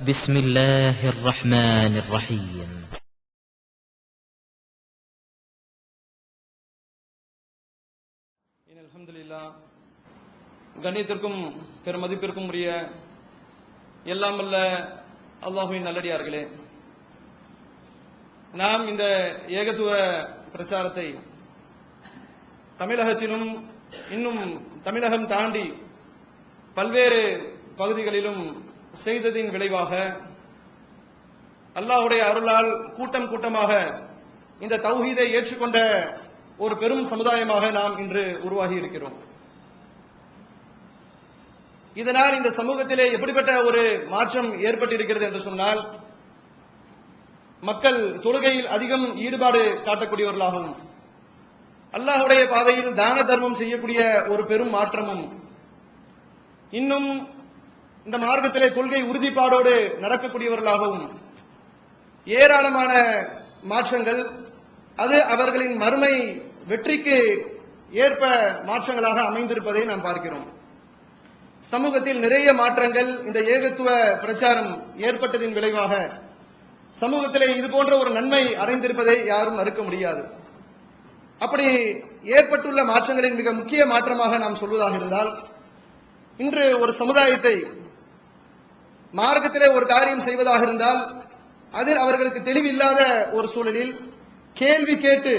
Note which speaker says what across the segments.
Speaker 1: بسم الله الرحمن الرحيم
Speaker 2: இன் அல்ஹம்துலில்லாஹ் கண்ணியத்திற்கும் பெருமதிப்பிற்கும் உரிய எல்லாம் வல்ல அல்லாஹுவின் நல்லடியார்களே நாம் இந்த ஏகத்துவ பிரச்சாரத்தை தமிழகத்திலும் இன்னும் தமிழகம் தாண்டி பல்வேறு பகுதிகளிலும் செய்ததின் விளைவாக அல்லாஹுடைய அருளால் கூட்டம் கூட்டமாக இந்த தௌஹீதை ஏற்றுக்கொண்ட ஒரு பெரும் சமுதாயமாக நாம் இன்று உருவாகி இருக்கிறோம். இதனால் இந்த சமூகத்திலே எப்படிப்பட்ட ஒரு மாற்றம் ஏற்பட்டிருக்கிறது என்று சொன்னால் மக்கள் தொழுகையில் அதிகம் ஈடுபாடு காட்டக்கூடியவர்களாகவும் அல்லாஹுடைய பாதையில் தான தர்மம் செய்யக்கூடிய ஒரு பெரும் மாற்றமும் இன்னும் இந்த மார்க்கத்திலே கொள்கை உறுதிப்பாடோடு நடக்கக்கூடியவர்களாகவும் ஏராளமான மாற்றங்கள் அது அவர்களின் மறுமை வெற்றிக்கு ஏற்ப மாற்றங்களாக அமைந்திருப்பதை நாம் பார்க்கிறோம். சமூகத்தில் நிறைய மாற்றங்கள் இந்த ஏகத்துவ பிரச்சாரம் ஏற்பட்டதின் விளைவாக சமூகத்திலே இது போன்ற ஒரு நன்மை அடைந்திருப்பதை யாரும் மறுக்க முடியாது. அப்படி ஏற்பட்டுள்ள மாற்றங்களின் மிக முக்கிய மாற்றமாக நாம் சொல்வதாக இருந்தால் இன்று ஒரு சமுதாயத்தை மார்க்கத்திலே ஒரு காரியம் செய்வதாக இருந்தால் அதில் அவர்களுக்கு தெளிவில்லாத ஒரு சூழலில் கேள்வி கேட்டு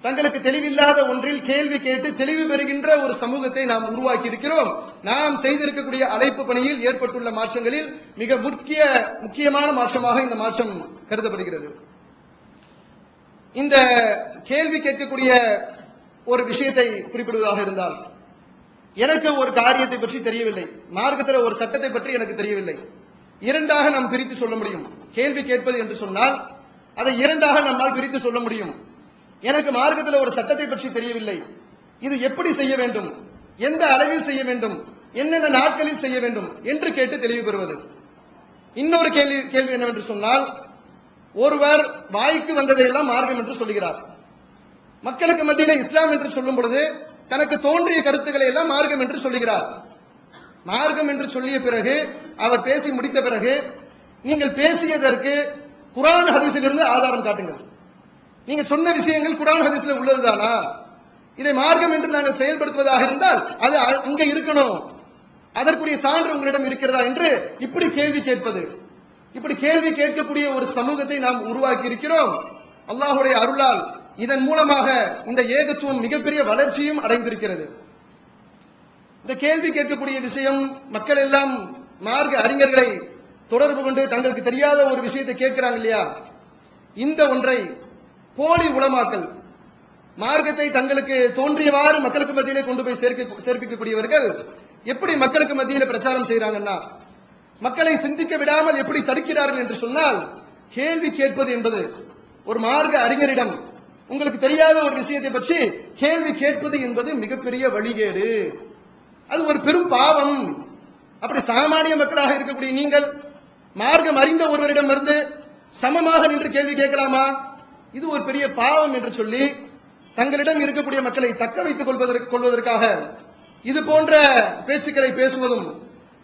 Speaker 2: தங்களுக்கு தெளிவில்லாத ஒன்றில் கேள்வி கேட்டு தெளிவு பெறுகின்ற ஒரு சமூகத்தை நாம் உருவாக்கி இருக்கிறோம் நாம் செய்திருக்கக்கூடிய அழைப்பு பணியில் ஏற்பட்டுள்ள மாற்றங்களில் மிக முக்கிய முக்கியமான மாற்றமாக இந்த மாற்றம் கருதப்படுகிறது. இந்த கேள்வி கேட்கக்கூடிய ஒரு விஷயத்தை குறிப்பிடுவதாக இருந்தால் எனக்கு ஒரு காரியத்தை பற்றி தெரியவில்லை. மார்க்கத்தில் ஒரு சட்டத்தை பற்றி எனக்கு தெரியவில்லை. இரண்டாக நாம் பிரித்து சொல்ல முடியும். கேள்வி கேட்பது என்று சொன்னால் அதை இரண்டாக நம்மால் பிரித்து சொல்ல முடியும். எனக்கு மார்க்கத்தில் ஒரு சட்டத்தை பற்றி தெரியவில்லை. இது எப்படி செய்ய வேண்டும்? எந்த அளவில் செய்ய வேண்டும்? என்னென்ன நாட்களில் செய்ய வேண்டும்? என்று கேட்டு தெளிவு பெறுவது. இன்னொரு கேள்வி கேள்வி என்னவென்று சொன்னால் ஒருவர் வாய்க்கு வந்ததையெல்லாம் மார்க்கம் என்று சொல்லுகிறார். மக்களுக்கு மத்தியில் இஸ்லாம் என்று சொல்லும் பொழுது தனக்கு தோன்றிய கருத்துக்களை எல்லாம் மார்க்கம் என்று சொல்லுகிறார். மார்க்கம் என்று சொல்லிய பிறகு அவர் பேசி முடித்த பிறகு நீங்கள் பேசியதற்கு குரான் ஹதீஸிலிருந்து ஆதாரம் காட்டுங்கள். நீங்க சொன்ன விஷயங்கள் குரான் ஹதீஸ்ல உள்ளதுதானா? இதை மார்க்கம் என்று நாங்கள் செயல்படுத்துவதாக இருந்தால் அது அ- அங்க இருக்கணும். அதற்குரிய சான்று உங்களிடம் இருக்கிறதா என்று இப்படி கேள்வி கேட்பது. இப்படி கேள்வி கேட்கக்கூடிய ஒரு சமூகத்தை நாம் உருவாக்கி இருக்கிறோம் அல்லாஹுடைய அருளால் இதன் மூலமாக இந்த ஏகத்துவம் மிகப்பெரிய வளர்ச்சியும் அடைந்திருக்கிறது. இந்த கேள்வி கேட்கக்கூடிய விஷயம் மக்கள் எல்லாம் மார்க்க அறிஞர்களை தொடர்பு கொண்டு தங்களுக்கு தெரியாத ஒரு விஷயத்தை கேட்கிறாங்க இல்லையா? இந்த ஒன்றை போலி உலமாக்கல் மார்க்கத்தை தங்களுக்கு தோன்றியவாறு மக்களுக்கு மத்தியிலே கொண்டு போய் சேர்க்க சேர்ப்பிக்கக்கூடியவர்கள் எப்படி மக்களுக்கு மத்தியில பிரச்சாரம் செய்யறாங்கன்னா மக்களை சிந்திக்க விடாமல் எப்படி தடுக்கிறார்கள் என்று சொன்னால் கேள்வி கேட்பது என்பது ஒரு மார்க்க அறிஞரிடம் உங்களுக்கு தெரியாத ஒரு விஷயத்தை பற்றி கேள்வி கேட்பது என்பது மிகப்பெரிய வழிகேடு. அது ஒரு பெரும் பாவம். அப்படி சாமானிய மக்களாக இருக்கக்கூடிய நீங்கள் மார்க்கம் அறிந்த ஒருவரிடம் இருந்து சமமாக நின்று கேள்வி கேட்கலாமா? இது ஒரு பெரிய பாவம் என்று சொல்லி தங்களிடம் இருக்கக்கூடிய மக்களை தக்க வைத்துக் கொள்வதற்கு கொள்வதற்காக இது போன்ற பேச்சுக்களை பேசுவதும்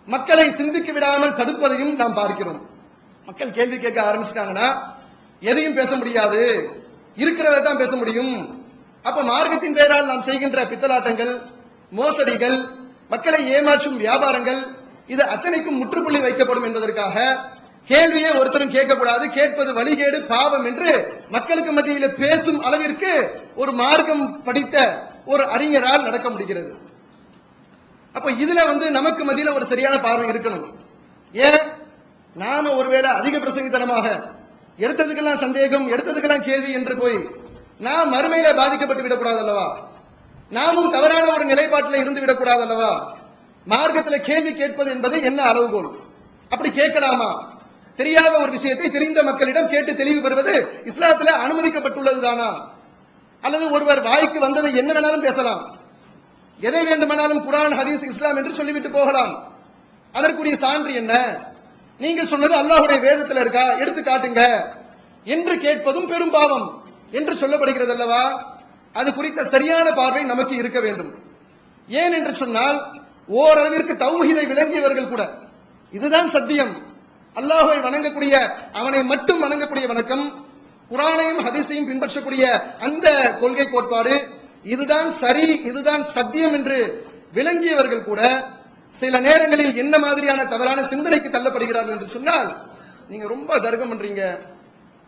Speaker 2: மக்களை சிந்திக்க விடாமல் தடுப்பதையும் நாம் பார்க்கிறோம். மக்கள் கேள்வி கேட்க ஆரம்பிச்சிட்டாங்கன்னா எதையும் பேச முடியாது. இருக்கிறத தான் பேச முடியும். அப்ப மார்க்கத்தின் பெயரால் நாம் செய்கின்ற பித்தலாட்டங்கள் மோசடிகள் மக்களை ஏமாற்றும் வியாபாரங்கள் இது அத்தனைக்கும் முற்றுப்புள்ளி வைக்கப்படும் என்பதற்காக கேள்வியை ஒருத்தரும் கேட்கக்கூடாது. கேட்பது வழிகேடு பாவம் என்று மக்களுக்கு மத்தியில் பேசும் அளவிற்கு ஒரு மார்க்கம் படித்த ஒரு அறிஞரால் நடக்க முடிகிறது. அப்ப இதுல வந்து நமக்கு மத்தியில ஒரு சரியான பார்வை இருக்கணும். ஏன்? நாம ஒருவேளை அதிக பிரசங்கித்தனமாக எடுத்ததுக்கெல்லாம் சந்தேகம் எடுத்ததுக்கெல்லாம் கேள்வி என்று போய் நாம் மறுமையில பாதிக்கப்பட்டு விடக்கூடாது அல்லவா நாமும் தவறான ஒரு நிலைப்பாட்டில் இருந்து விடக்கூடாது அல்லவா மார்க்கத்தில் கேள்வி கேட்பது என்பது என்ன அளவுகோல்? அப்படி கேட்கலாமா? தெரியாத ஒரு விஷயத்தை தெரிந்த மக்களிடம் கேட்டு தெளிவு பெறுவது இஸ்லாத்துல அனுமதிக்கப்பட்டுள்ளது தானா? அல்லது ஒருவர் வாய்க்கு வந்ததை என்ன வேணாலும் பேசலாம். எதை வேண்டுமானாலும் குரான் ஹதீஸ் இஸ்லாம் என்று சொல்லிவிட்டு போகலாம். அதற்குரிய சான்று என்ன? நீங்கள் சொன்னது அல்லாஹுடைய வேதத்தில் இருக்கா? எடுத்து காட்டுங்க. என்று கேட்பதும் பெரும் பாவம். என்று சொல்லப்படுகிறது அல்லவா அது குறித்த சரியான பார்வை நமக்கு இருக்க வேண்டும். ஏன் என்று சொன்னால் ஓரளவிற்கு தௌஹீதை விளங்கியவர்கள் கூட. இதுதான் சத்தியம். அல்லாஹுவை வணங்கக்கூடிய அவனை மட்டும் வணங்கக்கூடிய வணக்கம் குரானையும் ஹதீஸையும் பின்பற்றக்கூடிய அந்த கொள்கை கோட்பாடு இதுதான் சரி இதுதான் சத்தியம் என்று விளங்கியவர்கள் கூட சில நேரங்களில் என்ன மாதிரியான தவறான சிந்தனைக்கு தள்ளப்படுகிறார்கள் என்று சொன்னால் நீங்க ரொம்ப தர்க்கம் பண்றீங்க.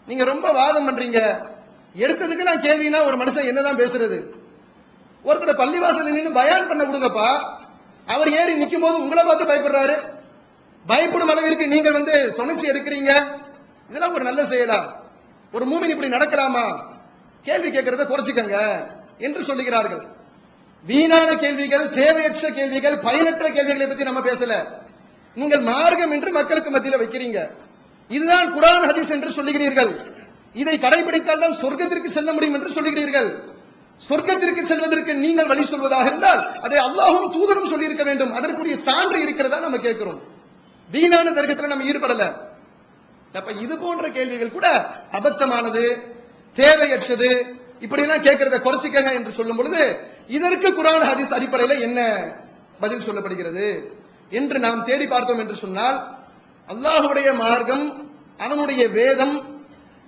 Speaker 2: நீங்க ரொம்ப வாதம் பண்றீங்க. எடுத்ததுக்கு நான் கேள்வினா ஒரு மனுஷன் என்னதான் பேசுறது? ஒருத்தர் பள்ளிவாசல் நின்று பயான் பண்ண விடுங்கப்பா. அவர் ஏறி நிற்கும் போது உங்களை பார்த்து பயப்படுறாரு. பயப்படும் அளவிற்கு நீங்கள் வந்து துணைச்சி எடுக்கிறீங்க. இதெல்லாம் ஒரு நல்ல செயலா? ஒரு மூமின் இப்படி நடக்கலாமா? கேள்வி கேட்கறத குறைச்சிக்கங்க என்று சொல்லுகிறார்கள். வீணான கேள்விகள் தேவையற்ற கேள்விகள் பயனற்ற கேள்விகளை பத்தி நம்ம பேசல. நீங்கள் மார்க்கம் என்று மக்களுக்கு மத்தியில வைக்கிறீங்க. இதுதான் குரான் ஹதீஸ் என்று சொல்லுகிறீர்கள். இதை கடைபிடித்தால் தான் சொர்க்கத்திற்கு செல்ல முடியும் என்று சொல்லுகிறீர்கள். சொர்க்கத்திற்கு செல்வதற்கு நீங்கள் வழி சொல்வதாக இருந்தால் அதை அல்லாஹும் தூதரும் சொல்லியிருக்க வேண்டும். அதற்குரிய சான்று இருக்கிறதா நம்ம கேட்கிறோம். வீணான தர்க்கத்தில் நம்ம ஈடுபடல. அப்ப இது போன்ற கேள்விகள் கூட அபத்தமானது தேவையற்றது இப்படி எல்லாம் கேட்கறத குறைச்சிக்கங்க என்று சொல்லும் பொழுது இதற்கு குரான் ஹதீஸ் அடிப்படையில் என்ன பதில் சொல்லப்படுகிறது? என்று நாம் தேடி பார்த்தோம் என்று சொன்னால் அல்லாஹுடைய மார்க்கம் அவனுடைய வேதம்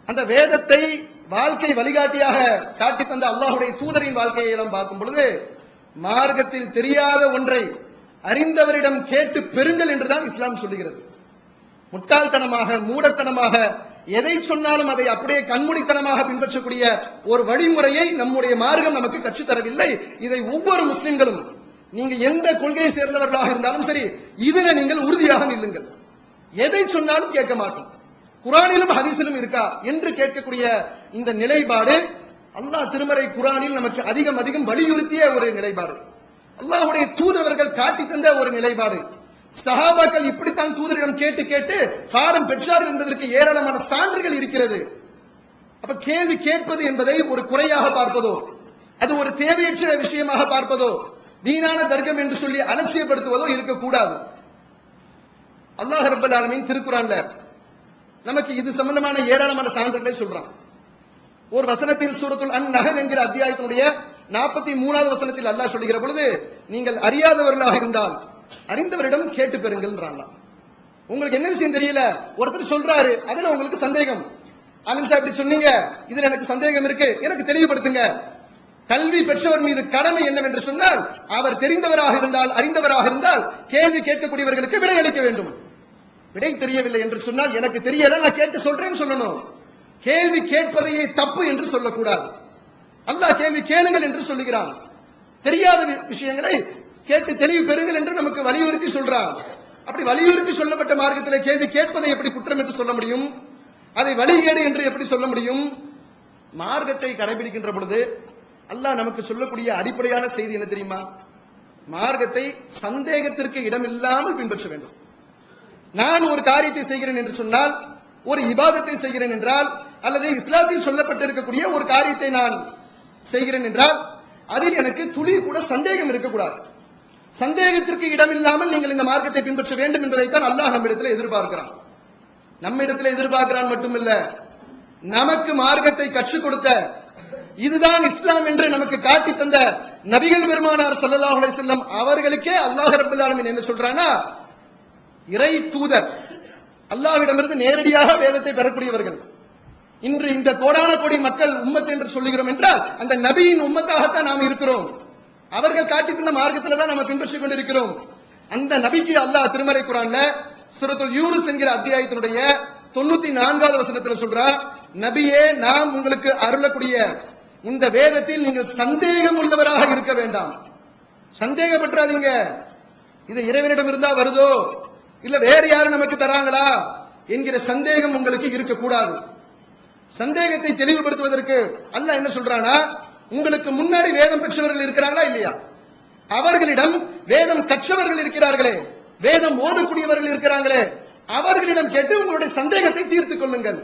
Speaker 2: அந்த வேதத்தை வாழ்க்கை வழிகாட்டியாக காட்டி தந்த அல்லாஹுடைய தூதரின் வாழ்க்கையை எல்லாம் பார்க்கும் பொழுது மார்க்கத்தில் தெரியாத ஒன்றை அறிந்தவரிடம் கேட்டு பெறுங்கள் என்றுதான் இஸ்லாம் சொல்லுகிறது. முட்டாள்தனமாக மூடத்தனமாக எதை சொன்னாலும் அதை அப்படியே கண்மூடித்தனமாக பின்பற்றக்கூடிய ஒரு வழிமுறையை நம்முடைய மார்க்கம் நமக்கு கற்றுத்தரவில்லை இதை ஒவ்வொரு முஸ்லிம்களும் நீங்க எந்த கொள்கையை சேர்ந்தவர்களாக இருந்தாலும் சரி இதுல நீங்கள் உறுதியாக நில்லுங்கள். எதை சொன்னாலும் கேட்க மாட்டோம். குரானிலும் ஹதீஸிலும் இருக்கா என்று கேட்கக்கூடிய இந்த நிலைப்பாடு அல்லாஹ் திருமறை குரானில் நமக்கு அதிகம் அதிகம் வலியுறுத்திய ஒரு நிலைப்பாடு. அல்லாஹுடைய தூதரவர்கள் காட்டி தந்த ஒரு நிலைப்பாடு. சஹாபாக்கள் இப்படித்தான் தூதரிடம் கேட்டு கேட்டு காலம் பெற்றார்கள் என்பதற்கு ஏராளமான சான்றுகள் இருக்கிறது. அப்ப கேள்வி கேட்பது என்பதை ஒரு குறையாக பார்ப்பதோ அது ஒரு தேவையற்ற விஷயமாக பார்ப்பதோ வீணான தர்க்கம் என்று சொல்லி அலட்சியப்படுத்துவதோ இருக்கக்கூடாது. அல்லாஹ் ரப்பல் ஆலமின் திருக்குறான்ல நமக்கு இது சம்பந்தமான ஏராளமான சான்றுகளை சொல்றான். ஒரு வசனத்தில் சூரத்துல் அன் நகல் என்கிற அத்தியாயத்தினுடைய நாற்பத்தி மூணாவது வசனத்தில் அல்லாஹ் சொல்லுகிற பொழுது நீங்கள் அறியாதவர்களாக இருந்தால் அறிந்தவரிடம் கேட்டு பெறுங்கள்ன்றாங்க உங்களுக்கு என்ன விஷயம் தெரியல? ஒருத்தர் சொல்றாரு அதுல உங்களுக்கு சந்தேகம். ஆலிம் சார் இப்படி சொன்னீங்க இதுல எனக்கு சந்தேகம் இருக்கு எனக்கு தெளிவுபடுத்துங்க. கல்வி பெற்றவர் மீது கடமை என்னவென்று சொன்னால் அவர் தெரிந்தவராக இருந்தால் அறிந்தவராக இருந்தால் கேள்வி கேட்கக்கூடியவர்களுக்கு விடை அளிக்க வேண்டும். விடை தெரியவில்லை என்று சொன்னால் எனக்கு தெரியல நான் கேட்டு சொல்றேன்னு சொல்லணும். கேள்வி கேட்பதையே தப்பு என்று சொல்லக்கூடாது. அல்லாஹ் கேள்வி கேளுங்கள் என்று சொல்லுகிறான். தெரியாத விஷயங்களை கேட்டு தெளிவு பெறுங்கள் என்று நமக்கு வலியுறுத்தி சொல்றார் அப்படி வலியுறுத்தி சொல்லப்பட்ட மார்க்கத்தில் கேள்வி கேட்பதை எப்படி குற்றம் என்று சொல்ல முடியும்? அதை வழிகேடு என்று எப்படி சொல்ல முடியும்? மார்க்கத்தை கடைபிடிக்கின்ற பொழுது அல்லாஹ் நமக்கு சொல்லக்கூடிய அடிப்படையான செய்தி என்ன தெரியுமா? மார்க்கத்தை சந்தேகத்திற்கு இடமில்லாமல் பின்பற்ற வேண்டும். நான் ஒரு காரியத்தை செய்கிறேன் என்று சொன்னால் ஒரு இபாதத்தை செய்கிறேன் என்றால் அல்லது இஸ்லாத்தில் சொல்லப்பட்டிருக்கக்கூடிய ஒரு காரியத்தை நான் செய்கிறேன் என்றால் அதில் எனக்கு துளி கூட சந்தேகம் இருக்கக்கூடாது. சந்தேகத்திற்கு இடமில்லாமல் நீங்கள் இந்த மார்க்கத்தை பின்பற்ற வேண்டும் என்பதைத்தான் அல்லாஹ் நம்மிடத்தில் எதிர்பார்க்கிறான். நம்மிடத்தில் எதிர்பார்க்கிறான் மட்டுமில்ல நமக்கு மார்க்கத்தை கற்றுக் கொடுத்த இதுதான் இஸ்லாம் என்று நமக்கு காட்டி தந்த நபிகள் பெருமானார் சல்லாஹ் செல்லம் அவர்களுக்கே அல்லாஹ் ரப்பல் என்ன சொல்றானா இறை தூதர் அல்லாஹ்விடமிருந்து நேரடியாக வேதத்தை பெறக்கூடியவர்கள். இன்று இந்த கோடான கோடி மக்கள் உம்மத் என்று சொல்லுகிறோம் என்றால் அந்த நபியின் உம்மத்தாகத்தான் நாம் இருக்கிறோம். அவர்கள் காட்டி தந்த மார்க்கத்துல தான் நம்ம பின்பற்றிக் கொண்டிருக்கிறோம். அந்த நபிக்கு அல்லாஹ் திருமறை குரான்ல சூரத்துல் யூனுஸ் என்கிற அத்தியாயத்தினுடைய தொண்ணூத்தி நான்காவது வசனத்துல சொல்றார் நபியே நாம் உங்களுக்கு அருளக்கூடிய இந்த வேதத்தில் நீங்கள் சந்தேகம் உள்ளவராக இருக்க வேண்டாம். சந்தேகப்பட்டுறாதீங்க. இது இறைவனிடம் இருந்தா வருதோ? இல்ல வேற யாரும் நமக்கு தராங்களா? என்கிற சந்தேகம் உங்களுக்கு இருக்கக்கூடாது. சந்தேகத்தை தெளிவுபடுத்துவதற்கு அல்ல என்ன சொல்றானா உங்களுக்கு முன்னாடி வேதம் பெற்றவர்கள் இருக்கிறாங்களா இல்லையா? அவர்களிடம் வேதம் கற்றவர்கள் இருக்கிறார்களே. வேதம் ஓதக்கூடியவர்கள் இருக்கிறாங்களே. அவர்களிடம் கேட்டு உங்களுடைய சந்தேகத்தை தீர்த்துக் கொள்ளுங்கள்.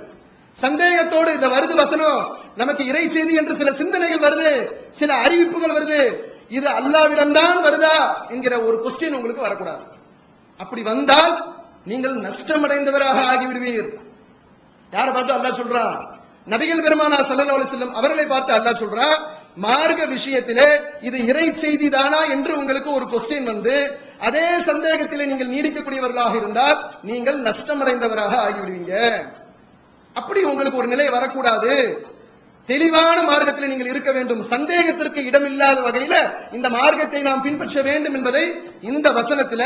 Speaker 2: சந்தேகத்தோடு இந்த வருது வசனம் நமக்கு இறை செய்தி என்று சில சிந்தனைகள் வருது சில அறிவிப்புகள் வருது. இது அல்லாவிடம்தான் வருதா என்கிற ஒரு கொஸ்டின் உங்களுக்கு வரக்கூடாது. அப்படி வந்தால் நீங்கள் நஷ்டமடைந்தவராக ஆகிவிடுவீர். யாரை பார்த்து அல்லாஹ் சொல்றான்? நபிகள் பெருமானா சல்லா அலைஹி அவர்களை பார்த்து அல்லா சொல்றான் மார்க்க விஷயத்திலே இது இறை செய்தி தானா என்று உங்களுக்கு ஒரு கொஸ்டின் வந்து அதே சந்தேகத்திலே நீங்கள் நீடிக்கக்கூடியவர்களாக இருந்தால் நீங்கள் நஷ்டமடைந்தவராக ஆகிவிடுவீங்க. அப்படி உங்களுக்கு ஒரு நிலை வரக்கூடாது. தெளிவான மார்க்கத்தில் நீங்கள் இருக்க வேண்டும். சந்தேகத்திற்கு இடமில்லாத வகையில இந்த மார்க்கத்தை நாம் பின்பற்ற வேண்டும் என்பதை இந்த வசனத்துல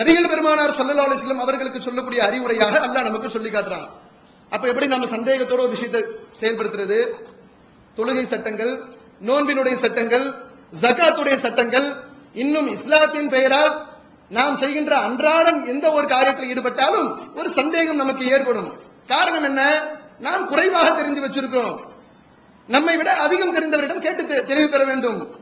Speaker 2: நபிகள் பெருமானார் ஸல்லல்லாஹு அலைஹி அவர்களுக்கு சொல்லக்கூடிய அறிவுரையாக அல்லாஹ் நமக்கு சொல்லி காட்டுறான். அப்ப எப்படி நம்ம சந்தேகத்தோட ஒரு விஷயத்தை செயல்படுத்துறது? தொழுகை சட்டங்கள் நோன்பினுடைய சட்டங்கள் ஜகாத்துடைய சட்டங்கள் இன்னும் இஸ்லாத்தின் பெயரால் நாம் செய்கின்ற அன்றாடம் எந்த ஒரு காரியத்தில் ஈடுபட்டாலும் ஒரு சந்தேகம் நமக்கு ஏற்படும். காரணம் என்ன? நாம் குறைவாக தெரிஞ்சு வச்சிருக்கிறோம். நம்மை விட அதிகம் தெரிந்தவரிடம் கேட்டு தெ- தெளிவு பெற வேண்டும்.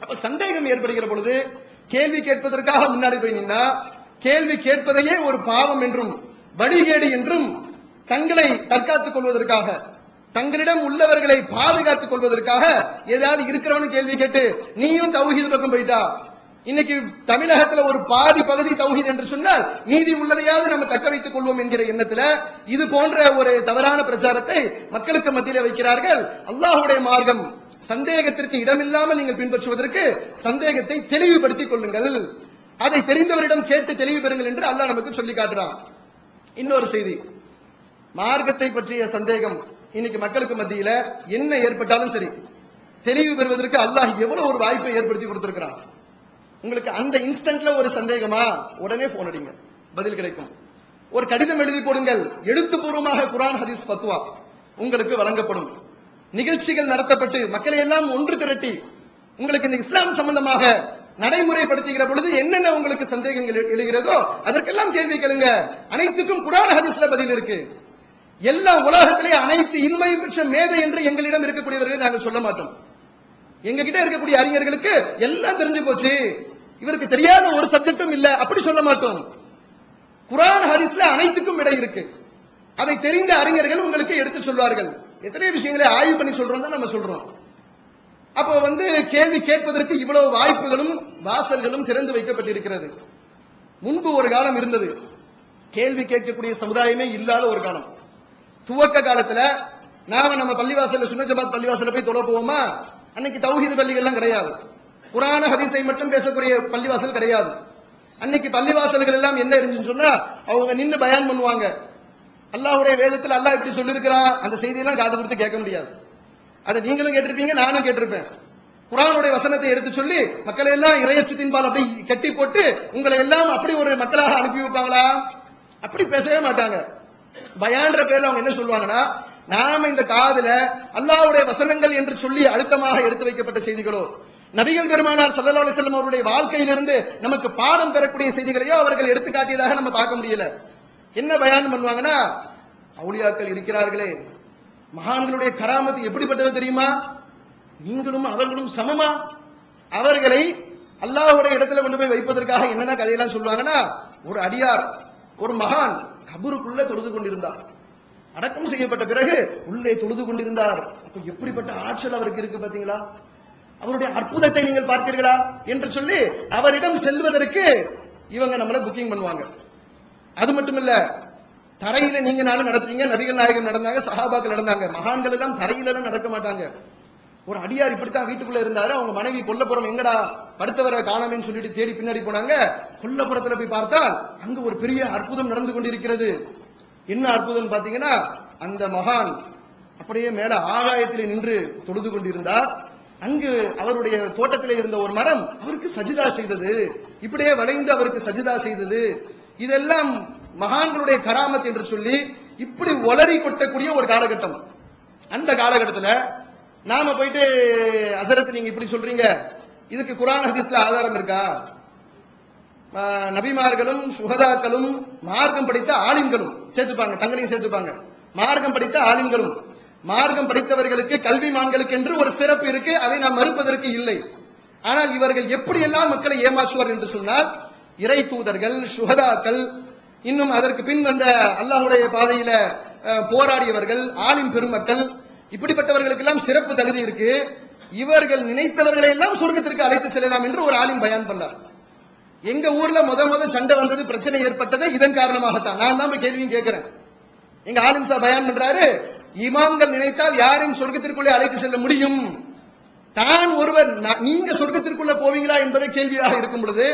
Speaker 2: அப்ப சந்தேகம் ஏற்படுகிற பொழுது கேள்வி கேட்பதற்காக முன்னாடி போய் நின்னா கேள்வி கேட்பதையே ஒரு பாவம் என்றும் வழிகேடு என்றும் தங்களை தற்காத்துக் கொள்வதற்காக தங்களிடம் உள்ளவர்களை பாதுகாத்துக் கொள்வதற்காக ஏதாவது இருக்கிறவனு கேள்வி கேட்டு நீயும் தௌஹீது பக்கம் போயிட்டா? இன்னைக்கு தமிழகத்துல ஒரு பாதி பகுதி தௌஹீத் என்று சொன்னால் நீதி உள்ளதையாவது நம்ம தக்க வைத்துக் கொள்வோம் என்கிற எண்ணத்துல இது போன்ற ஒரு தவறான பிரச்சாரத்தை மக்களுக்கு மத்தியில வைக்கிறார்கள். அல்லாஹ்வுடைய மார்க்கம் சந்தேகத்திற்கு இடமில்லாமல் நீங்கள் பின்பற்றுவதற்கு சந்தேகத்தை தெளிவுபடுத்திக் கொள்ளுங்கள். அதை தெரிந்தவரிடம் கேட்டு தெளிவு பெறுங்கள் என்று அல்லாஹ் நமக்கு சொல்லி காட்டுறான். இன்னொரு செய்தி. மார்க்கத்தை பற்றிய சந்தேகம். இன்னைக்கு மக்களுக்கு மத்தியில என்ன ஏற்பட்டாலும் சரி தெளிவு பெறுவதற்கு அல்லாஹ் எவ்வளவு ஒரு வாய்ப்பை ஏற்படுத்தி கொடுத்திருக்கிறான். உங்களுக்கு அந்த இன்ஸ்டன்ட்ல ஒரு சந்தேகமா? உடனே போன் அடிங்க. பதில் கிடைக்கும். ஒரு கடிதம் எழுதி போடுங்கள். எழுத்துப்பூர்வமாக குரான் ஹதீஸ் பத்துவா உங்களுக்கு வழங்கப்படும். நிகழ்ச்சிகள் நடத்தப்பட்டு மக்களை எல்லாம் ஒன்று திரட்டி உங்களுக்கு இந்த இஸ்லாம் சம்பந்தமாக நடைமுறைப்படுத்துகிற பொழுது என்னென்ன உங்களுக்கு சந்தேகங்கள் எழு- எழுகிறதோ அதற்கெல்லாம் கேள்வி கேளுங்க. அனைத்துக்கும் குரான் ஹதீஸ்ல பதில் இருக்கு. எல்லா உலகத்திலே அனைத்து இன்மையும் பெற்ற மேதை என்று எங்களிடம் இருக்கக்கூடியவர்களை நாங்கள் சொல்ல மாட்டோம். எங்க கிட்ட இருக்கக்கூடிய அறிஞர்களுக்கு எல்லாம் தெரிஞ்சு போச்சு. இவருக்கு தெரியாத ஒரு சப்ஜெக்டும் இல்ல. அப்படி சொல்ல மாட்டோம். குரான் ஹரிஸ்ல அனைத்துக்கும் விடை இருக்கு. அதை தெரிந்த அறிஞர்கள் உங்களுக்கு எடுத்து சொல்வார்கள். எத்தனை விஷயங்களை ஆய்வு பண்ணி சொல்றோம் தான் நம்ம சொல்றோம். அப்போ வந்து கேள்வி கேட்பதற்கு இவ்வளவு வாய்ப்புகளும் வாசல்களும் திறந்து வைக்கப்பட்டிருக்கிறது. முன்பு ஒரு காலம் இருந்தது. கேள்வி கேட்கக்கூடிய சமுதாயமே இல்லாத ஒரு காலம். துவக்க காலத்துல நாம நம்ம பள்ளிவாசல்ல சுனஜபாத் ஜமாத் பள்ளிவாசல்ல போய் தொழ போவோமா? அன்னைக்கு தௌஹீது பள்ளிகள்லாம் கிடையாது. குரான ஹதீஸை மட்டும் பேசக்கூடிய பள்ளிவாசல் கிடையாது. அன்னைக்கு பள்ளிவாசல்கள் எல்லாம் என்ன இருந்துச்சுன்னு சொன்னா அவங்க நின்று பயான் பண்ணுவாங்க. அல்லாஹுடைய வேதத்தில் அல்லாஹ் இப்படி சொல்லியிருக்கிறான் அந்த செய்தியெல்லாம் காது கொடுத்து கேட்க முடியாது. அதை நீங்களும் கேட்டிருப்பீங்க நானும் கேட்டிருப்பேன். குரானுடைய வசனத்தை எடுத்து சொல்லி மக்களை எல்லாம் இறையச்சத்தின்பால் அப்படி கட்டி போட்டு உங்களை எல்லாம் அப்படி ஒரு மக்களாக அனுப்பி வைப்பாங்களா? அப்படி பேசவே மாட்டாங்க. பயான்ற பேர்ல அவங்க என்ன சொல்லுவாங்கன்னா நாம இந்த காதுல அல்லாஹ்வுடைய வசனங்கள் என்று சொல்லி அழுத்தமாக எடுத்து வைக்கப்பட்ட செய்திகளோ நபிகள் பெருமானார் சல்லா அலைஹி அவருடைய வாழ்க்கையிலிருந்து நமக்கு பாடம் பெறக்கூடிய செய்திகளையோ அவர்கள் எடுத்து காட்டியதாக நம்ம பார்க்க முடியல. என்ன பயான் பண்ணுவாங்கன்னா அவுளியாக்கள் இருக்கிறார்களே மகான்களுடைய கராமத்து எப்படிப்பட்டது தெரியுமா? நீங்களும் அவர்களும் சமமா? அவர்களை அல்லாஹ்வுடைய இடத்துல கொண்டு போய் வைப்பதற்காக என்னென்ன கதையெல்லாம் சொல்லுவாங்கன்னா ஒரு அடியார் ஒரு மகான் கபருக்குள்ள தொழுது கொண்டிருந்தார். அடக்கம் செய்யப்பட்ட பிறகு உள்ளே தொழுது கொண்டிருந்தார். அப்ப எப்படிப்பட்ட ஆற்றல் அவருக்கு இருக்கு பாத்தீங்களா அவருடைய அற்புதத்தை நீங்கள் பார்த்தீர்களா? என்று சொல்லி அவரிடம் செல்வதற்கு இவங்க நம்மள புக்கிங் பண்ணுவாங்க. அது மட்டும் இல்ல தரையில நீங்க நாளும் நடப்பீங்க. நபிகள் நாயகம் நடந்தாங்க சஹாபாக்கள் நடந்தாங்க. மகான்கள் எல்லாம் தரையில எல்லாம் நடக்க மாட்டாங்க. ஒரு அடியார் இப்படித்தான் வீட்டுக்குள்ள இருந்தாரு அவங்க மனைவி கொல்லப்புறம் எங்கடா படுத்தவரை காணாமேன்னு சொல்லிட்டு தேடி பின்னாடி போனாங்க. கொல்லப்புறத்துல போய் பார்த்தால் அங்க ஒரு பெரிய அற்புதம் நடந்து கொண்டிருக்கிறது. என்ன அற்புதம் பாத்தீங்கன்னா அந்த மகான் அப்படியே மேல ஆகாயத்திலே நின்று தொழுது கொண்டிருந்தார். அங்கு அவருடைய தோட்டத்திலே இருந்த ஒரு மரம் அவருக்கு சஜிதா செய்தது. இப்படியே வளைந்து அவருக்கு சஜிதா செய்தது. இதெல்லாம் மகான்களுடைய கராமத் என்று சொல்லி இப்படி ஒளரி கொட்டக்கூடிய ஒரு காலகட்டம். அந்த காலகட்டத்துல நாம போயிட்டு அசரத் நீங்க இப்படி சொல்றீங்க. இதுக்கு குரான் ஹதீஸ்ல ஆதாரம் இருக்கா? நபிமார்களும் சுகதாக்களும் மார்க்கம் படித்த ஆலிம்களும் சேர்த்துப்பாங்க தங்களையும் சேர்த்துப்பாங்க. மார்க்கம் படித்த ஆலிம்களும் மார்க்கம் படித்தவர்களுக்கு கல்விமான்களுக்கு என்று ஒரு சிறப்பு இருக்கு அதை நாம் மறுப்பதற்கு இல்லை. ஆனால் இவர்கள் எப்படியெல்லாம் மக்களை ஏமாற்றுவார் என்று சொன்னால் இறை தூதர்கள் சுகதாக்கள் இன்னும் அதற்கு பின் வந்த அல்லாஹுடைய பாதையில போராடியவர்கள் ஆலிம் பெருமக்கள் இப்படிப்பட்டவர்களுக்கெல்லாம் சிறப்பு தகுதி இருக்கு. இவர்கள் நினைத்தவர்களை எல்லாம் சொர்க்கத்திற்கு அழைத்து செல்லலாம் என்று ஒரு ஆலிம் பயான் பண்ணார். எங்க ஊர்ல முத முத சண்டை வந்தது பிரச்சனை ஏற்பட்டது இதன் காரணமாகத்தான். நான் தான் கேள்வியும் கேட்கிறேன். எங்க ஆலிம் சார் பயான் பண்றாரு இமாம்கள் நினைத்தால் யாரையும் சொர்க்கத்திற்குள்ளே அழைத்து செல்ல முடியும். தான் ஒருவர் நீங்க சொர்க்கத்திற்குள்ள போவீங்களா என்பதை கேள்வியாக இருக்கும் பொழுது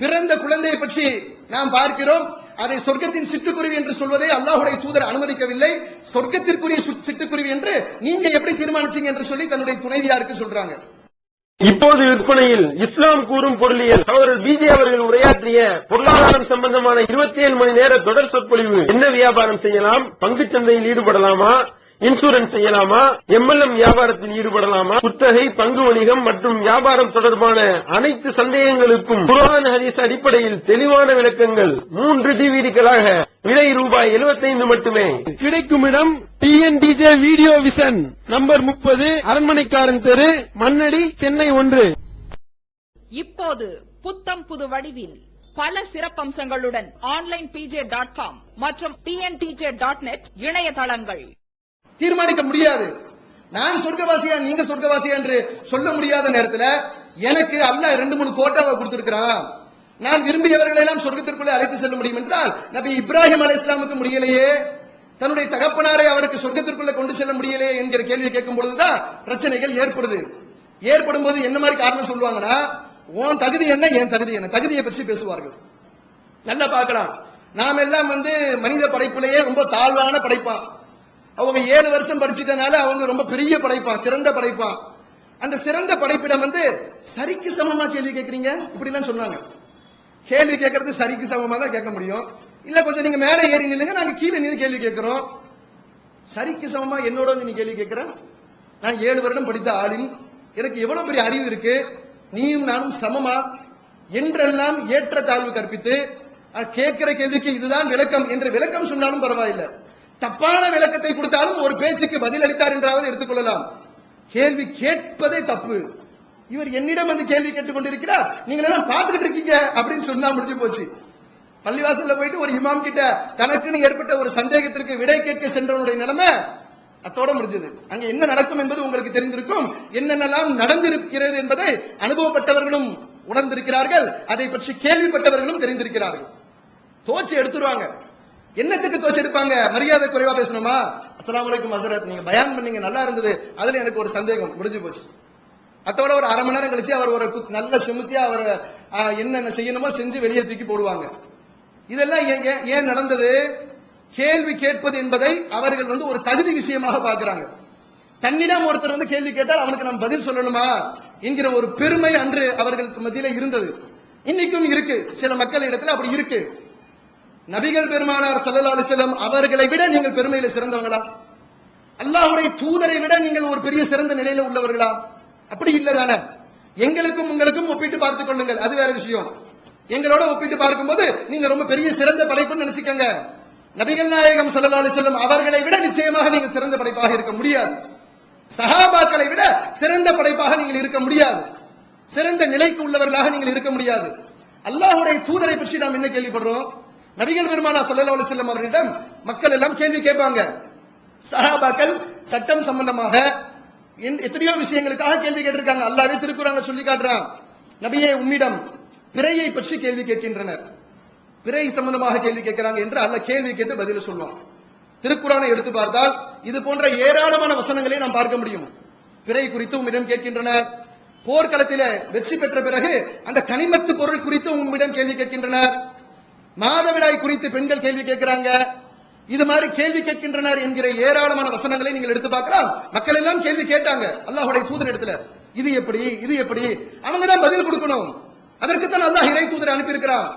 Speaker 2: பிறந்த குழந்தையை பற்றி நாம் பார்க்கிறோம். அதை சொர்க்கத்தின் சிட்டுக்குருவி என்று சொல்வதை அல்லாஹுடைய தூதர் அனுமதிக்கவில்லை. சொர்க்கத்திற்குரிய சிட்டுக்குருவி என்று நீங்க எப்படி தீர்மானிச்சீங்க என்று சொல்லி தன்னுடைய துணைவியாருக்கு சொல்றாங்க.
Speaker 3: இப்போது விற்பனையில் இஸ்லாம் கூறும் பொருளியல் அவர்கள் பிஜே அவர்கள் உரையாற்றிய பொருளாதாரம் சம்பந்தமான 27 மணி நேர தொடர் சொற்பொழிவு. என்ன வியாபாரம் செய்யலாம்? பங்கு சந்தையில் ஈடுபடலாமா? இன்சூரன்ஸ் செய்யலாமா? எம்எல்எம் வியாபாரத்தில் ஈடுபடலாமா? குத்தகை பங்கு வணிகம் மற்றும் வியாபாரம் தொடர்பான அனைத்து சந்தேகங்களுக்கும் குர்ஆன் ஹதீஸ் அடிப்படையில் தெளிவான விளக்கங்கள். மூன்று டிவிடிகளாக விலை ரூபாய் 75 மட்டுமே. கிடைக்கும் இடம் டிஎன்டிஜே வீடியோ விசன் நம்பர் முப்பது அரண்மனைக்காரன் தெரு மண்ணடி சென்னை ஒன்று.
Speaker 4: இப்போது புத்தம் புது வடிவில் பல சிறப்பம்சங்களுடன் ஆன்லைன் பிஜே டாட் காம் மற்றும் டிஎன்டிஜே டாட் நெட் இணையதளங்கள்.
Speaker 2: தீர்மானிக்க முடியாது. நான் சொர்க்கவாசியா நீங்க சொர்க்கவாசியா என்று சொல்ல முடியாத நேரத்துல எனக்கு அல்லாஹ் ரெண்டு மூணு கோட்டாவை கொடுத்திருக்கிறான். நான் விரும்பியவர்களை எல்லாம் சொர்க்கத்திற்குள்ளே அழைத்து செல்ல முடியும் என்றால் நபி இப்ராஹிம் அலி இஸ்லாமுக்கு முடியலையே? தன்னுடைய தகப்பனாரை அவருக்கு சொர்க்கத்திற்குள்ள கொண்டு செல்ல முடியலையே என்கிற கேள்வி கேட்கும் பொழுதுதான் பிரச்சனைகள் ஏற்படுது. ஏற்படும் போது என்ன மாதிரி காரணம் சொல்லுவாங்கன்னா உன் தகுதி என்ன என் தகுதி என்ன? தகுதியை பற்றி பேசுவார்கள். நல்லா பார்க்கலாம். நாம் எல்லாம் வந்து மனித படைப்பிலேயே ரொம்ப தாழ்வான படைப்பான். அவங்க ஏழு வருஷம் படிச்சிட்டனால அவங்க ரொம்ப பெரிய படைப்பான் சிறந்த படைப்பான் அந்த சிறந்த படைப்பிடம் வந்து சரிக்கு சமமா கேள்வி கேட்கறீங்க? இப்படி எல்லாம் சொன்னாங்க. கேள்வி கேட்கறது சரிக்கு சமமா தான் கேட்க முடியும். இல்ல கொஞ்சம் நீங்க மேலே ஏறி நில்லுங்க நாங்க கீழே நின்று கேள்வி கேட்கிறோம். சரிக்கு சமமா என்னோட வந்து நீ கேள்வி கேட்கிற? நான் ஏழு வருடம் படித்த ஆளின் எனக்கு எவ்வளவு பெரிய அறிவு இருக்கு? நீயும் நானும் சமமா? என்றெல்லாம் ஏற்ற தாழ்வு கற்பித்து கேட்கிற கேள்விக்கு இதுதான் விளக்கம் என்று விளக்கம் சொன்னாலும் பரவாயில்லை. தப்பான விளக்கத்தை கொடுத்தாலும் ஒரு பேச்சுக்கு பதில் அளித்தார் என்றாவது எடுத்துக்கொள்ளலாம். கேள்வி கேட்பதே தப்பு. இவர் என்னிடம் வந்து கேள்வி கேட்டுக் கொண்டிருக்கிறார். நீங்கள் எல்லாம் பார்த்துக்கிட்டு இருக்கீங்க அப்படின்னு சொன்னா முடிஞ்சு போச்சு. பள்ளிவாசல்ல போயிட்டு ஒரு இமாம் கிட்ட தனக்குன்னு ஏற்பட்ட ஒரு சந்தேகத்திற்கு விடை கேட்க சென்றவனுடைய நிலைமை அத்தோட முடிஞ்சது. அங்க என்ன நடக்கும் என்பது உங்களுக்கு தெரிந்திருக்கும். என்னென்னலாம் நடந்திருக்கிறது என்பதை அனுபவப்பட்டவர்களும் உணர்ந்திருக்கிறார்கள். அதை பற்றி கேள்விப்பட்டவர்களும் தெரிந்திருக்கிறார்கள். தோச்சி எடுத்துருவாங்க. என்னத்துக்கு தோச்சு எடுப்பாங்க? மரியாதை குறைவா பேசணுமா? அஸ்லாம் வலைக்கும் ஹசரத் நீங்க பயான் பண்ணீங்க நல்லா இருந்தது. அதுல எனக்கு ஒரு சந்தேகம் முடிஞ்சு போச்சு. அத்தோட ஒரு அரை மணி நேரம் கழிச்சு அவர் ஒரு நல்ல சுமத்தியா அவர் என்னென்ன செய்யணுமோ செஞ்சு வெளியே தூக்கி போடுவாங்க. இதெல்லாம் ஏன் ஏன்- ஏன் நடந்தது? கேள்வி கேட்பது என்பதை அவர்கள் வந்து ஒரு தகுதி விஷயமாக பார்க்கிறாங்க. தன்னிடம் ஒருத்தர் வந்து கேள்வி கேட்டால் அவனுக்கு நாம் பதில் சொல்லணுமா? என்கிற ஒரு பெருமை அன்று அவர்களுக்கு மத்தியில இருந்தது. இன்னைக்கும் இருக்கு. சில மக்கள் இடத்துல அப்படி இருக்கு. நபிகள் பெருமானார் ஸல்லல்லாஹு அலைஹி அவர்களை விட நீங்கள் பெருமையில சிறந்தவங்களா அல்லாஹுடைய தூதரை விட நீங்கள் ஒரு பெரிய சிறந்த நிலையில உள்ளவர்களா? அப்படி இல்லதானே? எங்களுக்கும் உங்களுக்கும் ஒப்பிட்டு பார்த்துக் கொள்ளுங்கள். அது வேற விஷயம். எங்களோட ஒப்பிட்டு பார்க்கும்போது நீங்க ரொம்ப பெரிய சிறந்த படைப்புன்னு நினைச்சுக்கங்க. நபிகள் நாயகம் ஸல்லல்லாஹு அலைஹி அவர்களை விட நிச்சயமாக நீங்கள் சிறந்த படைப்பாக இருக்க முடியாது. சஹாபாக்களை விட சிறந்த படைப்பாக நீங்கள் இருக்க முடியாது. சிறந்த நிலைக்கு உள்ளவர்களாக நீங்கள் இருக்க முடியாது. அல்லாஹுடைய தூதரை பற்றி நாம் என்ன கேள்விப்படுறோம்? நபிகள் பெருமானா ஸல்லல்லாஹு அலி செல்லம் அவர்களிடம் மக்கள் எல்லாம் கேள்வி கேட்பாங்க. சஹாபாக்கள் சட்டம் சம்பந்தமாக என்- எத்தனையோ விஷயங்களுக்காக கேள்வி கேட்டிருக்காங்க. அல்லாவே திருக்குறான்ல சொல்லி காட்டுறான். நபியே உம்மிடம் பிறையை பற்றி கேள்வி கேட்கின்றனர். பிறை சம்பந்தமாக கேள்வி கேட்கிறாங்க என்று அல்ல கேள்வி கேட்டு பதில் சொல்லுவான் திருக்குறானை எடுத்து பார்த்தால் இது போன்ற ஏராளமான வசனங்களை நாம் பார்க்க முடியும். பிறை குறித்து உம்மிடம் கேட்கின்றனர். போர்க்களத்திலே வெற்றி பெற்ற பிறகு அந்த கனிமத்து பொருள் குறித்து உம்மிடம் கேள்வி கேட்கின்றனர். மாதவிடாய் குறித்து பெண்கள் கேள்வி கேட்கிறாங்க. இது மாதிரி கேள்வி கேட்கின்றனர் என்கிற ஏராளமான வசனங்களை நீங்கள் எடுத்து பார்க்கலாம். மக்கள் எல்லாம் கேள்வி கேட்டாங்க. அல்லாஹுடைய தூதர் இடத்துல இது எப்படி? இது எப்படி? அவங்க தான் பதில் கொடுக்கணும். அதற்குத்தான் அல்லாஹ் இறை தூதரை அனுப்பியிருக்கிறான்.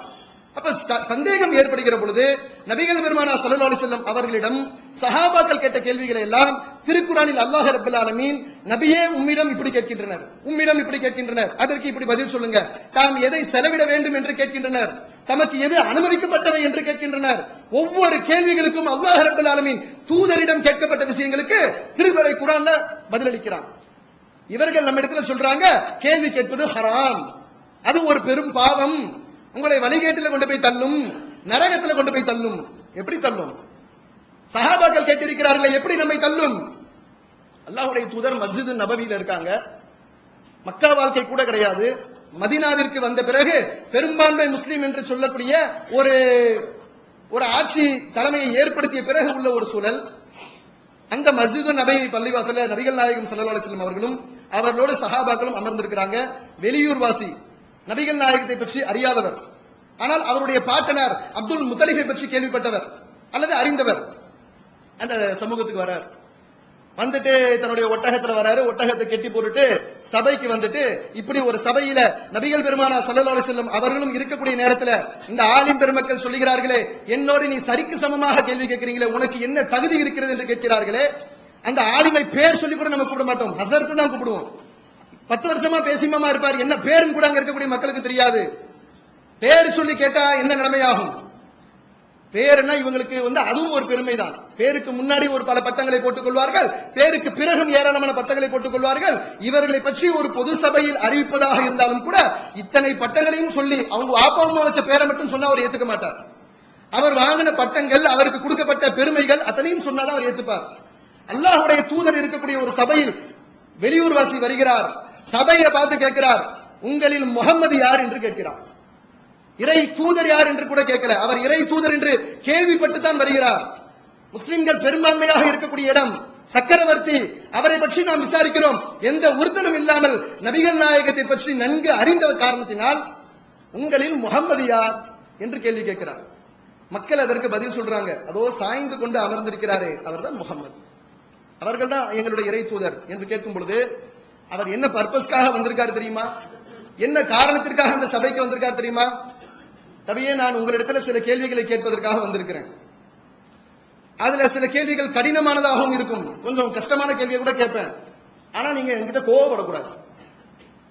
Speaker 2: அப்ப சந்தேகம் ஏற்படுகிற பொழுது நபிகள் பெருமானா ஸல்லல்லாஹு அலி செல்லம் அவர்களிடம் சஹாபாக்கள் கேட்ட கேள்விகளை எல்லாம் திருக்குறானில் அல்லாஹ் ரப்பல் ஆலமீன் நபியே உம்மிடம் இப்படி கேட்கின்றனர். உம்மிடம் இப்படி கேட்கின்றனர். அதற்கு இப்படி பதில் சொல்லுங்க. தாம் எதை செலவிட வேண்டும் என்று கேட்கின்றனர். தமக்கு எது அனுமதிக்கப்பட்டவை என்று கேட்கின்றனர். ஒவ்வொரு கேள்விகளுக்கும் அல்லாஹ் ரபுல் ஆலமின் தூதரிடம் கேட்கப்பட்ட விஷயங்களுக்கு திருவரை குரான்ல பதிலளிக்கிறான். இவர்கள் நம்ம இடத்துல சொல்றாங்க கேள்வி கேட்பது ஹராம். அது ஒரு பெரும் பாவம். உங்களை வழிகேட்டில் கொண்டு போய் தள்ளும். நரகத்தில் கொண்டு போய் தள்ளும். எப்படி தள்ளும்? சஹாபாக்கள் கேட்டிருக்கிறார்கள் எப்படி நம்மை தள்ளும்? அல்லாஹ்வுடைய தூதர் மஸ்ஜித் நபவியில இருக்காங்க. மக்கா வாழ்க்கை கூட கிடையாது. மதீனாவிற்கு வந்த பிறகு பெரும்பான்மை முஸ்லீம் என்று சொல்லக்கூடிய ஒரு ஒரு ஆட்சி தலைமையை ஏற்படுத்திய பிறகு உள்ள ஒரு சூழல். அந்த மஸ்ஜிது நபை பள்ளிவாசல நபிகள் நாயகம் சல்லா அலைஹி அவர்களும் அவர்களோடு சஹாபாக்களும் அமர்ந்திருக்கிறாங்க. வெளியூர் வாசி நபிகள் நாயகத்தை பற்றி அறியாதவர். ஆனால் அவருடைய பாட்டனார் அப்துல் முத்தலிஃபை பற்றி கேள்விப்பட்டவர் அல்லது அறிந்தவர். அந்த சமூகத்துக்கு வரார். வந்துட்டு தன்னுடைய ஒட்டகத்துல வராரு ஒட்டகத்தை கெட்டி போட்டுட்டு சபைக்கு வந்துட்டு இப்படி ஒரு சபையில நபிகள் பெருமானா சல்லல்லாஹு செல்லும் அவர்களும் இருக்கக்கூடிய நேரத்துல இந்த ஆலிம் பெருமக்கள் சொல்லுகிறார்களே என்னோடு நீ சரிக்கு சமமாக கேள்வி கேட்கிறீங்களே உனக்கு என்ன தகுதி இருக்கிறது என்று கேட்கிறார்களே அந்த ஆளுமை பேர் சொல்லி கூட நம்ம கூப்பிட மாட்டோம். ஹசரத்து தான் கூப்பிடுவோம். பத்து வருஷமா பேசிமாமா இருப்பார். என்ன பேரும் கூட அங்க இருக்கக்கூடிய மக்களுக்கு தெரியாது. பேர் சொல்லி கேட்டா என்ன நிலைமையாகும்? பேருன்னா இவங்களுக்கு வந்து அதுவும் ஒரு பெருமை தான் பேருக்கு முன்னாடி ஒரு பல பட்டங்களை போட்டுக் கொள்வார்கள் பேருக்கு பிறகும் ஏராளமான பட்டங்களை போட்டுக் கொள்வார்கள். இவர்களை பற்றி ஒரு பொது சபையில் அறிவிப்பதாக இருந்தாலும் கூட இத்தனை பட்டங்களையும் சொல்லி அவங்க ஆப்பாவமா வச்ச பேரை மட்டும் சொன்னா அவர் ஏத்துக்க மாட்டார். அவர் வாங்கின பட்டங்கள் அவருக்கு கொடுக்கப்பட்ட பெருமைகள் அத்தனையும் சொன்னாதான் அவர் ஏத்துப்பார். அல்லாஹுடைய தூதர் இருக்கக்கூடிய ஒரு சபையில் வெளியூர்வாசி வருகிறார் சபையை பார்த்து கேட்கிறார் உங்களில் முகமது யார்? என்று கேட்கிறார். இறை தூதர் யார் என்று கூட கேட்கல. அவர் இறை தூதர் என்று கேள்விப்பட்டு தான் வருகிறார். முஸ்லிம்கள் பெரும்பான்மையாக இருக்கக்கூடிய இடம் சக்கரவர்த்தி அவரை பற்றி நாம் விசாரிக்கிறோம். எந்த உறுத்தலும் இல்லாமல் நபிகள் நாயகத்தை பற்றி நன்கு அறிந்த காரணத்தினால் உங்களில் முகம்மது யார் என்று கேள்வி கேட்கிறார். மக்கள் அதற்கு பதில் சொல்றாங்க. அதோ சாய்ந்து கொண்டு அமர்ந்திருக்கிறாரே அவர்தான் முகம்மது. அவர்கள் தான் எங்களுடைய இறை தூதர் என்று கேட்கும் பொழுது அவர் என்ன பர்பஸ்க்காக வந்திருக்காரு தெரியுமா? என்ன காரணத்திற்காக அந்த சபைக்கு வந்திருக்காரு தெரியுமா? தவியே நான் உங்களிடத்துல சில கேள்விகளை கேட்பதற்காக வந்திருக்கிறேன். அதுல சில கேள்விகள் கடினமானதாகவும் இருக்கும். கொஞ்சம் கஷ்டமான கேள்வியை கூட கேட்பேன். ஆனா நீங்க என்கிட்ட கோவப்படக்கூடாது.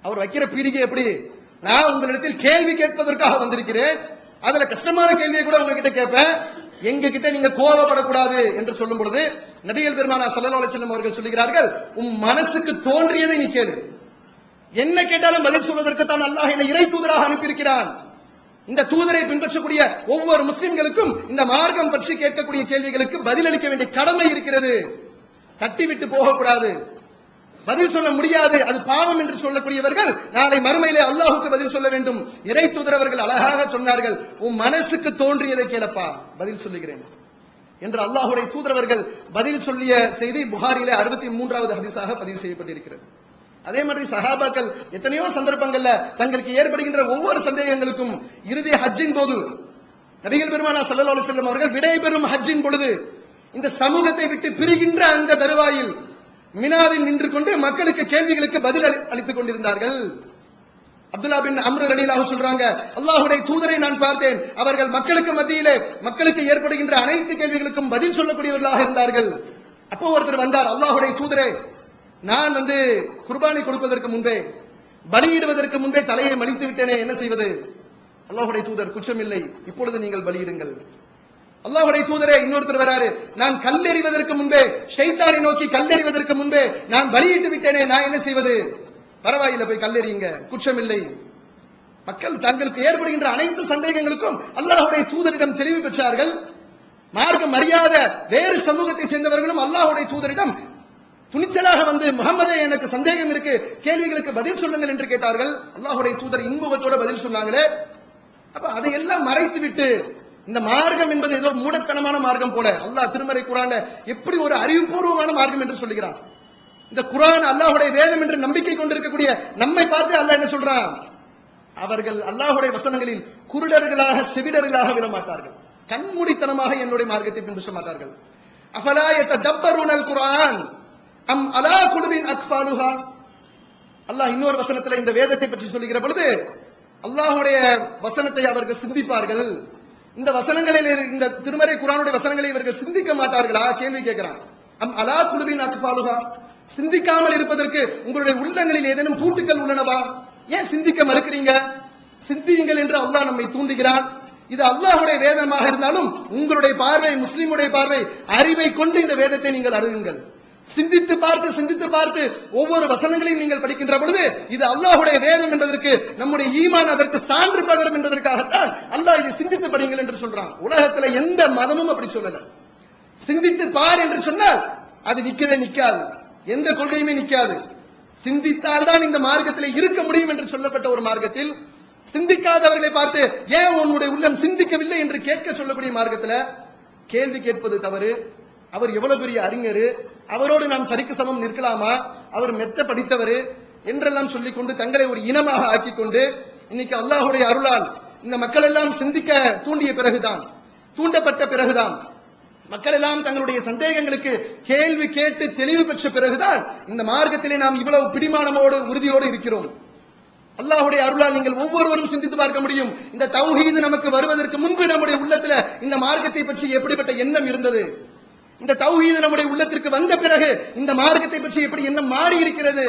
Speaker 2: அவர் வைக்கிற பீடிகை எப்படி? நான் உங்களிடத்தில் கேள்வி கேட்பதற்காக வந்திருக்கிறேன். அதுல கஷ்டமான கேள்வியை கூட உங்ககிட்ட கேட்பேன். எங்க கிட்ட நீங்க கோவப்படக்கூடாது என்று சொல்லும் பொழுது நபிகள் பெருமானா சல்லல்லாஹு செல்லும் அவர்கள் சொல்லுகிறார்கள் உன் மனசுக்கு தோன்றியதை நீ கேளு. என்ன கேட்டாலும் பதில் சொல்வதற்கு தான் அல்லாஹ் என்னை இறை தூதராக அனுப்பியிருக்கிறான். இந்த தூதரை பின்பற்றக்கூடிய ஒவ்வொரு முஸ்லிம்களுக்கும் இந்த மார்க்கம் பற்றி கேட்கக்கூடிய கேள்விகளுக்கு பதிலளிக்க வேண்டிய கடமை இருக்கிறது. தட்டிவிட்டு போகக்கூடாது. பதில் சொல்ல முடியாது. அது பாவம் என்று சொல்லக்கூடியவர்கள் நாளை மறுமையிலே அல்லாஹுக்கு பதில் சொல்ல வேண்டும். இறை தூதரவர்கள் அழகாக சொன்னார்கள் உன் மனசுக்கு தோன்றியதை கேளப்பா பதில் சொல்லுகிறேன் என்று அல்லாஹுடைய தூதரவர்கள் பதில் சொல்லிய செய்தி புகாரிலே அறுபத்தி மூன்றாவது ஹதீஸாக பதிவு செய்யப்பட்டிருக்கிறது. அதே மாதிரி சஹாபாக்கள் எத்தனையோ சந்தர்ப்பங்கள்ல தங்களுக்கு ஏற்படுகின்ற ஒவ்வொரு சந்தேகங்களுக்கும் இறுதி ஹஜ்ஜின் போது நபிகள் பெருமானா ஸல்லல்லாஹு அலைஹி வஸல்லம் அவர்கள் விடைபெறும் ஹஜ்ஜின் பொழுது இந்த சமூகத்தை விட்டு பிரிகின்ற அந்த தருவாயில் மினாவில் நின்று கொண்டு மக்களுக்கு கேள்விகளுக்கு பதில் அளி- அளித்துக் கொண்டிருந்தார்கள். அப்துல்லா பின் அம்ரு ரலியல்லாஹு சொல்றாங்க அல்லாஹுடைய தூதரை நான் பார்த்தேன். அவர்கள் மக்களுக்கு மத்தியிலே மக்களுக்கு ஏற்படுகின்ற அனைத்து கேள்விகளுக்கும் பதில் சொல்லக்கூடியவர்களாக இருந்தார்கள். அப்போ ஒருத்தர் வந்தார் அல்லாஹுடைய தூதரே நான் வந்து குர்பானை கொடுப்பதற்கு முன்பே பலியிடுவதற்கு முன்பே தலையை மலித்து விட்டேனே என்ன செய்வது? அல்லாஹ்வுடைய தூதர் குற்றமில்லை. இப்பொழுது நீங்கள் பலியிடுங்கள். அல்லாஹ்வுடைய தூதரே இன்னொருத்தர் வராரு. நான் கல்லெறிவதற்கு முன்பே ஷைத்தானை நோக்கி கல்லெறிவதற்கு முன்பே நான் பலியிட்டு விட்டேனே நான் என்ன செய்வது? பரவாயில்லை போய் கல்லெறியுங்க. குற்றமில்லை. மக்கள் தங்களுக்கு ஏற்படுகின்ற அனைத்து சந்தேகங்களுக்கும் அல்லாஹுடைய தூதரிடம் தெளிவு பெற்றார்கள். மார்க்கம் அறியாத வேறு சமூகத்தை சேர்ந்தவர்களும் அல்லாஹுடைய தூதரிடம் துணிச்சலாக வந்து முகமதே எனக்கு சந்தேகம் இருக்கு. கேள்விகளுக்கு பதில் சொல்லுங்கள் என்று கேட்டார்கள். அல்லாஹுடைய தூதர் இன்முகத்தோட பதில் சொன்னாங்களே. அப்ப அதையெல்லாம் மறைத்து விட்டு இந்த மார்க்கம் என்பது ஏதோ மூடத்தனமான மார்க்கம் போல. அல்லாஹ் திருமறை குரான்ல எப்படி ஒரு அறிவுபூர்வமான மார்க்கம் என்று சொல்லுகிறான். இந்த குரான் அல்லாஹுடைய வேதம் என்று நம்பிக்கை கொண்டிருக்கக்கூடிய நம்மை பார்த்து அல்லாஹ் என்ன சொல்றான்? அவர்கள் அல்லாஹுடைய வசனங்களில் குருடர்களாக செவிடர்களாக விழமாட்டார்கள் கண்மூடித்தனமாக என்னுடைய மார்க்கத்தை பின்பற்ற மாட்டார்கள். அஃபலா யததப்பருனல் குரான்? அம் அலா குழுவின் அக்ஃபாலுஹா. அல்லாஹ் இன்னொரு வசனத்துல இந்த வேதத்தை பற்றி சொல்லுகிற பொழுது அல்லாஹுடைய வசனத்தை அவர்கள் சிந்திப்பார்கள். இந்த வசனங்களில் இந்த திருமறை குரானுடைய வசனங்களை இவர்கள் சிந்திக்க மாட்டார்களா? கேள்வி கேட்கிறான். அம் அலா குழுவின் அக்பாலுகா சிந்திக்காமல் இருப்பதற்கு உங்களுடைய உள்ளங்களில் ஏதேனும் பூட்டுக்கள் உள்ளனவா? ஏன் சிந்திக்க மறுக்கிறீங்க? சிந்தியுங்கள் என்று அல்லாஹ் நம்மை தூண்டுகிறான். இது அல்லாஹுடைய வேதமாக இருந்தாலும் உங்களுடைய பார்வை முஸ்லிமுடைய பார்வை அறிவை கொண்டு இந்த வேதத்தை நீங்கள் அணுகுங்கள். சிந்தித்து பார்த்து சிந்தித்து பார்த்து ஒவ்வொரு வசனங்களையும் நீங்கள் படிக்கின்ற பொழுது இது அல்லாஹுடைய வேதம் என்பதற்கு நம்முடைய ஈமான் அதற்கு சான்று பகரும் என்பதற்காகத்தான் அல்லாஹ் இதை சிந்தித்து படிங்கள் என்று சொல்றான். உலகத்துல எந்த மதமும் அப்படி சொல்லல. சிந்தித்து பார் என்று சொன்னால் அது நிக்கவே நிக்காது. எந்த கொள்கையுமே நிக்காது. சிந்தித்தால் தான் இந்த மார்க்கத்தில் இருக்க முடியும் என்று சொல்லப்பட்ட ஒரு மார்க்கத்தில் சிந்திக்காதவர்களை பார்த்து ஏன் உன்னுடைய உள்ளம் சிந்திக்கவில்லை என்று கேட்க சொல்லக்கூடிய மார்க்கத்துல கேள்வி கேட்பது தவறு அவர் எவ்வளவு பெரிய அறிஞர்? அவரோடு நாம் சரிக்கு சமம் நிற்கலாமா? அவர் மெத்த படித்தவர் என்றெல்லாம் சொல்லிக் கொண்டு தங்களை ஒரு இனமாக ஆக்கிக்கொண்டு இன்னைக்கு அல்லாஹுடைய அருளால் இந்த மக்கள் எல்லாம் சிந்திக்க தூண்டிய பிறகுதான் தூண்டப்பட்ட பிறகுதான் மக்கள் எல்லாம் தங்களுடைய சந்தேகங்களுக்கு கேள்வி கேட்டு தெளிவு பெற்ற பிறகுதான் இந்த மார்க்கத்திலே நாம் இவ்வளவு பிடிமானமோடு உறுதியோடு இருக்கிறோம். அல்லாஹ்வுடைய அருளால் நீங்கள் ஒவ்வொருவரும் சிந்தித்து பார்க்க முடியும். இந்த தௌஹீது நமக்கு வருவதற்கு முன்பு நம்முடைய உள்ளத்துல இந்த மார்க்கத்தை பற்றி எப்படிப்பட்ட எண்ணம் இருந்தது? இந்த தௌஹீது நம்முடைய உள்ளத்திற்கு வந்த பிறகு இந்த மார்க்கத்தை பற்றி எப்படி என்ன மாறி இருக்கிறது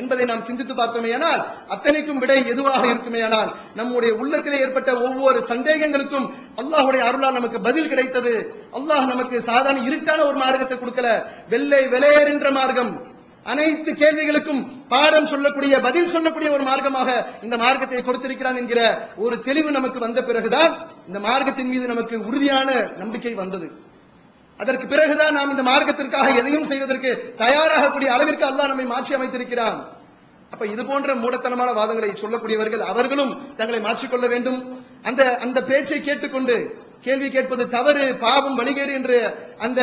Speaker 2: என்பதை நாம் சிந்தித்து பார்த்தோமேயானால் அத்தனைக்கும் விடை எதுவாக இருக்குமேயானால் நம்முடைய உள்ளத்திலே ஏற்பட்ட ஒவ்வொரு சந்தேகங்களுக்கும் அல்லாஹுடைய அருளால் நமக்கு பதில் கிடைத்தது. அல்லாஹ் நமக்கு சாதாரண இருட்டான ஒரு மார்க்கத்தை கொடுக்கல. வெள்ளை வெளையர் மார்க்கம். அனைத்து கேள்விகளுக்கும் பாடம் சொல்லக்கூடிய பதில் சொல்லக்கூடிய ஒரு மார்க்கமாக இந்த மார்க்கத்தை கொடுத்திருக்கிறான் என்கிற ஒரு தெளிவு நமக்கு வந்த பிறகுதான் இந்த மார்க்கத்தின் மீது நமக்கு உறுதியான நம்பிக்கை வந்தது. அதற்கு பிறகுதான் நாம் இந்த மார்க்கத்திற்காக எதையும் செய்வதற்கு தயாராகக்கூடிய அளவிற்கு அல்லாஹ் நம்மை மாற்றி அமைத்திருக்கிறான். அப்ப இது போன்ற மூடத்தனமான வாதங்களை சொல்லக்கூடியவர்கள் அவர்களும் தங்களை மாற்றிக்கொள்ள வேண்டும். அந்த அந்த பேச்சை கேட்டுக்கொண்டு கேள்வி கேட்பது தவறு பாவம் வழிகேடு என்று அந்த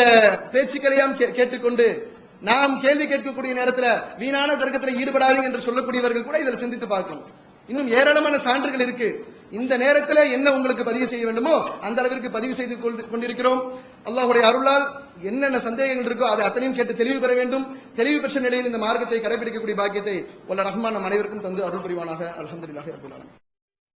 Speaker 2: பேச்சுக்களையாம் கே- கேட்டுக்கொண்டு நாம் கேள்வி கேட்கக்கூடிய நேரத்துல வீணான தர்க்கத்தில் ஈடுபடாதீங்க என்று சொல்லக்கூடியவர்கள் கூட இதில் சிந்தித்து பார்க்கணும். இன்னும் ஏராளமான சான்றுகள் இருக்கு. இந்த நேரத்தில் என்ன உங்களுக்கு பதிவு செய்ய வேண்டுமோ அந்த அளவிற்கு பதிவு செய்து கொண்டு- கொண்டிருக்கிறோம். அல்லாஹுடைய அருளால் என்னென்ன சந்தேகங்கள் இருக்கோ அதை அத்தனையும் கேட்டு தெளிவு பெற வேண்டும். தெளிவு பெற்ற நிலையில் இந்த மார்க்கத்தை கடைபிடிக்கக்கூடிய பாக்கியத்தை உள்ள ரஹ்மான் நம் அனைவருக்கும் தந்து அருள் புரிவானாக. அல்ஹம்துலில்லாஹி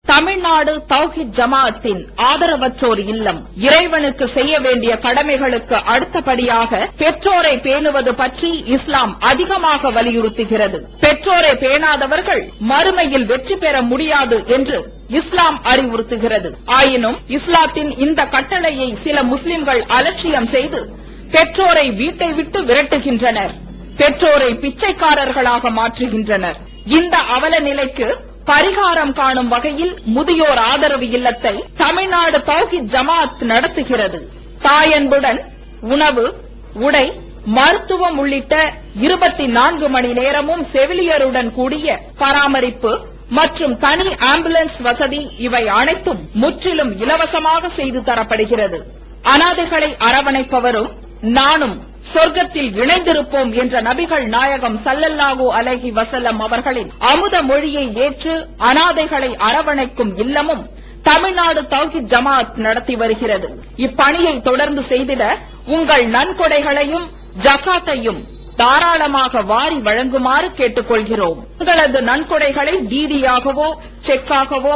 Speaker 4: தமிழ்நாடு தௌஹித் ஜமாத்தின் ஆதரவற்றோர் இல்லம். இறைவனுக்கு செய்ய வேண்டிய கடமைகளுக்கு அடுத்தபடியாக பெற்றோரை பேணுவது பற்றி இஸ்லாம் அதிகமாக வலியுறுத்துகிறது. பெற்றோரை பேணாதவர்கள் மறுமையில் வெற்றி பெற முடியாது என்று இஸ்லாம் அறிவுறுத்துகிறது. ஆயினும் இஸ்லாத்தின் இந்த கட்டளையை சில முஸ்லிம்கள் அலட்சியம் செய்து பெற்றோரை வீட்டை விட்டு விரட்டுகின்றனர். பெற்றோரை பிச்சைக்காரர்களாக மாற்றுகின்றனர். இந்த அவல நிலைக்கு பரிகாரம் காணும் வகையில் முதியோர் ஆதரவு இல்லத்தை தமிழ்நாடு தௌஹித் ஜமாத் நடத்துகிறது. தாயன்புடன் உணவு உடை மருத்துவம் உள்ளிட்ட இருபத்தி நான்கு மணி நேரமும் செவிலியருடன் கூடிய பராமரிப்பு மற்றும் தனி ஆம்புலன்ஸ் வசதி இவை அனைத்தும் முற்றிலும் இலவசமாக செய்து தரப்படுகிறது. அனாதைகளை அரவணைப்பவரும் நானும் சொர்க்கத்தில் இணைந்திருப்போம் என்ற நபிகள் நாயகம் சல்லல்லாஹு அலஹி வசல்லம் அவர்களின் அமுத மொழியை ஏற்று அனாதைகளை அரவணைக்கும் இல்லமும் தமிழ்நாடு தௌஹித் ஜமாத் நடத்தி வருகிறது. இப்பணியை தொடர்ந்து செய்திட உங்கள் நன்கொடைகளையும் ஜகாத்தையும் தாராளமாக வாரி வழங்குமாறு கேட்டுக்கொள்கிறோம். உங்களது நன்கொடைகளை டிடியாகவோ செக்காகவோ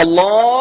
Speaker 5: Allah.